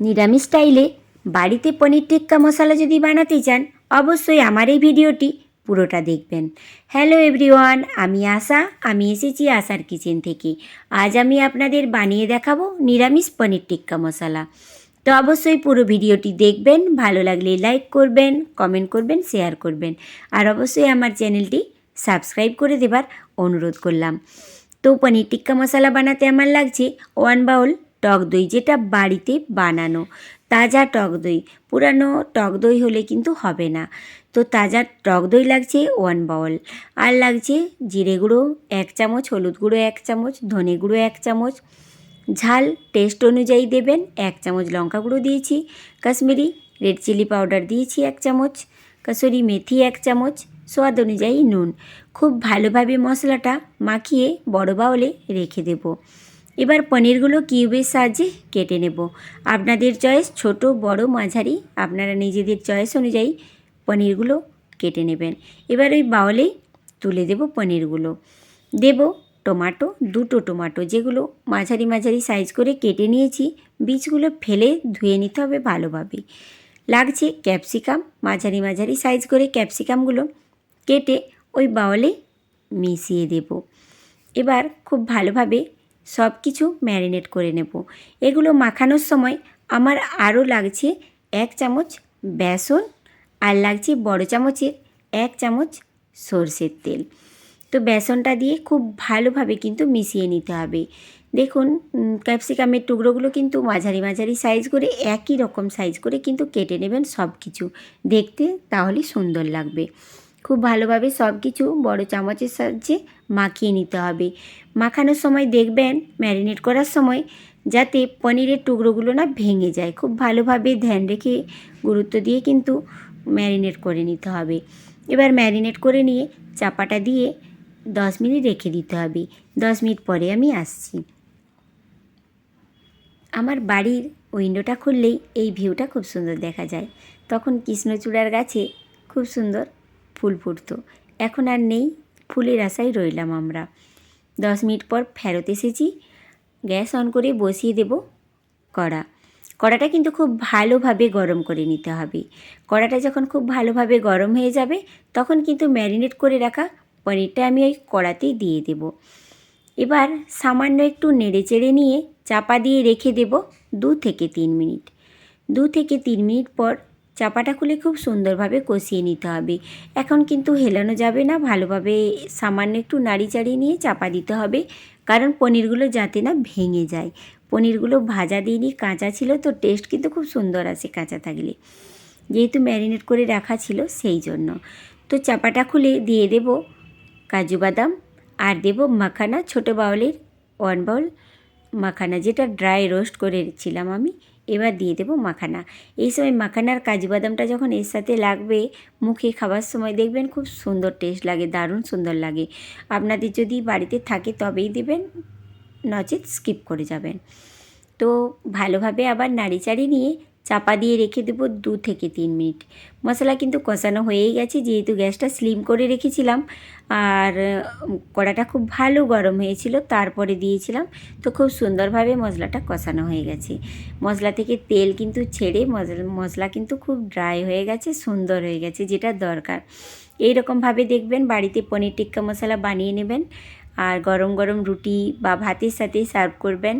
নিরামিষ স্টাইলে বাড়িতে পনির টিক্কা মশলা যদি বানাতে চান, অবশ্যই আমার এই ভিডিওটি পুরোটা দেখবেন। হ্যালো এভরিওয়ান আমি আশা, আমি এসেছি আশার কিচেন থেকে। আজ আমি আপনাদের বানিয়ে দেখাবো নিরামিষ পনির টিক্কা মশলা। তো অবশ্যই পুরো ভিডিওটি দেখবেন, ভালো লাগলে লাইক করবেন কমেন্ট করবেন শেয়ার করবেন। আর অবশ্যই আমার চ্যানেলটি সাবস্ক্রাইব করে দেবার অনুরোধ করলাম। তো পনির টিক্কা মশলা বানাতে আমার লাগছে ওয়ান বাউল টক দই, যেটা বাড়িতে বানানো। তাজা টক দই, পুরানো টক দই হলে কিন্তু হবে না। তো তাজা টক দই লাগছে ওয়ান বাউল আর লাগছে জিরে গুঁড়ো এক চামচ, হলুদ গুঁড়ো এক চামচ, ধনে গুঁড়ো এক চামচ। ঝাল টেস্ট অনুযায়ী দেবেন, এক চামচ লঙ্কা গুঁড়ো দিয়েছি, কাশ্মীরি রেড চিলি পাউডার দিয়েছি এক চামচ, কাসুরি মেথি এক চামচ, স্বাদ অনুযায়ী নুন। খুব ভালোভাবে মশলাটা মাখিয়ে বড় বাউলে রেখে দেব। এবার পনিরগুলো কিউবের সাহায্যে কেটে নেব। আপনাদের চয়েস ছোট, বড়, মাঝারি, আপনারা নিজেদের চয়েস অনুযায়ী পনিরগুলো কেটে নেবেন। এবার ওই বাউলেই তুলে দেব পনিরগুলো। দেব টমাটো, দুটো টমাটো, যেগুলো মাঝারি মাঝারি সাইজ করে কেটে নিয়েছি, বীজগুলো ফেলে ধুয়ে নিতে হবে ভালোভাবে। লাগছে ক্যাপসিকাম মাঝারি মাঝারি সাইজ করে ক্যাপসিকামগুলো কেটে ওই বাউলে মিশিয়ে দেব। এবার খুব ভালোভাবে সব কিছু ম্যারিনেট করে নেব। এগুলো মাখানোর সময় আমার আরও লাগছে এক চামচ বেসন আর লাগছে বড় চামচের এক চামচ সর্ষের তেল। তো বেসনটা দিয়ে খুব ভালোভাবে কিন্তু মিশিয়ে নিতে হবে। দেখুন ক্যাপসিকামের টুকরোগুলো কিন্তু মাঝারি মাঝারি সাইজ করে, একই রকম সাইজ করে কিন্তু কেটে নেবেন সব কিছু দেখতে তাহলে সুন্দর লাগবে। খুব ভালোভাবে সব কিছু বড় চামচের সাহায্যে মাখিয়ে নিতে হবে। মাখানোর সময় দেখবেন, ম্যারিনেট করার সময় যাতে পনিরের টুকরোগুলো না ভেঙে যায়। খুব ভালোভাবে ধ্যান রেখে গুরুত্ব দিয়ে কিন্তু ম্যারিনেট করে নিতে হবে। এবার ম্যারিনেট করে নিয়ে চাপাটা দিয়ে দশ মিনিট রেখে দিতে হবে। দশ মিনিট পরে আমি আসছি। আমার বাড়ির উইন্ডোটা খুললেই এই ভিউটা খুব সুন্দর দেখা যায়। তখন কৃষ্ণচূড়ার গাছে খুব সুন্দর ফুল ফুটতো। এখন আর নেই, ফুলের আশায় রইলাম আমরা। দশ মিনিট পর ফেরত এসেছি। গ্যাস অন করে বসিয়ে দেব কড়া। কড়াটা কিন্তু খুব ভালোভাবে গরম করে নিতে হবে। কড়াটা যখন খুব ভালোভাবে গরম হয়ে যাবে, তখন কিন্তু ম্যারিনেট করে রাখা পনিরটা আমি ওই কড়াতেই দিয়ে দেব। এবার সামান্য একটু নেড়ে চেড়ে নিয়ে চাপা দিয়ে রেখে দেব দু থেকে তিন মিনিট। দু থেকে তিন মিনিট পর চাপাটা খুলে খুব সুন্দরভাবে কষিয়ে নিতে হবে। এখন কিন্তু হেলানো যাবে না, ভালোভাবে সামান্য একটু নাড়ি চাড়িয়ে নিয়ে চাপা দিতে হবে, কারণ পনিরগুলো যাতে না ভেঙে যায়। পনিরগুলো ভাজা দিইনি, কাঁচা ছিল তো টেস্ট কিন্তু খুব সুন্দর আসে কাঁচা থাকলে। যেহেতু ম্যারিনেট করে রাখা ছিল সেই জন্য। তো চাপাটা খুলে দিয়ে দেব কাজু বাদাম আর দেব মাখানা, ছোটো বাউলের ওয়ান বাউল মাখানা যেটা ড্রাই রোস্ট করেছিলাম আমি। এবার দিয়ে দেবো মাখানা। এই সময় মাখানার কাজু বাদামটা যখন এর সাথে লাগবে মুখে খাবার সময় দেখবেন খুব সুন্দর টেস্ট লাগে, দারুণ সুন্দর লাগে। আপনাদের যদি বাড়িতে থাকে তবেই দেবেন, নচেত স্কিপ করে যাবেন। তো ভালোভাবে আবার নাড়ি চাড়ি নিয়ে চাপা দিয়ে রেখে দেবো দু থেকে তিন মিনিট। মশলা কিন্তু কষানো হয়েই গেছে, যেহেতু গ্যাসটা স্লিম করে রেখেছিলাম। আর কড়াটা খুব ভালো গরম হয়েছিল, তারপরে দিয়েছিলাম। তো খুব সুন্দরভাবে মশলাটা কষানো হয়ে গেছে। মশলা থেকে তেল কিন্তু ছেড়ে মশলা কিন্তু খুব ড্রাই হয়ে গেছে, সুন্দর হয়ে গেছে, যেটা দরকার। এই রকমভাবে দেখবেন, বাড়িতে পনির টিক্কা মশলা বানিয়ে নেবেন। আর গরম গরম রুটি বা ভাতের সাথে সার্ভ করবেন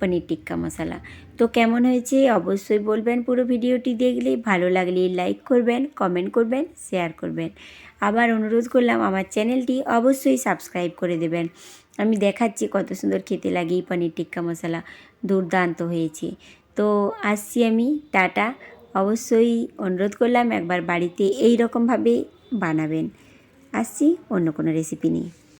পনির টিক্কা মশলা। তো কেমন হয়েছে অবশ্যই বলবেন পুরো ভিডিওটি দেখলে। ভালো লাগলে লাইক করবেন কমেন্ট করবেন শেয়ার করবেন। আবার অনুরোধ করলাম আমার চ্যানেলটি অবশ্যই সাবস্ক্রাইব করে দেবেন। আমি দেখাচ্ছি কত সুন্দর খেতে লাগে এই পনির টিক্কা মশলা। দুর্দান্ত হয়েছে। তো আসছি আমি টাটা। অবশ্যই অনুরোধ করলাম একবার বাড়িতে এই রকমভাবে বানাবেন। আসছি অন্য কোনো রেসিপি নিয়ে।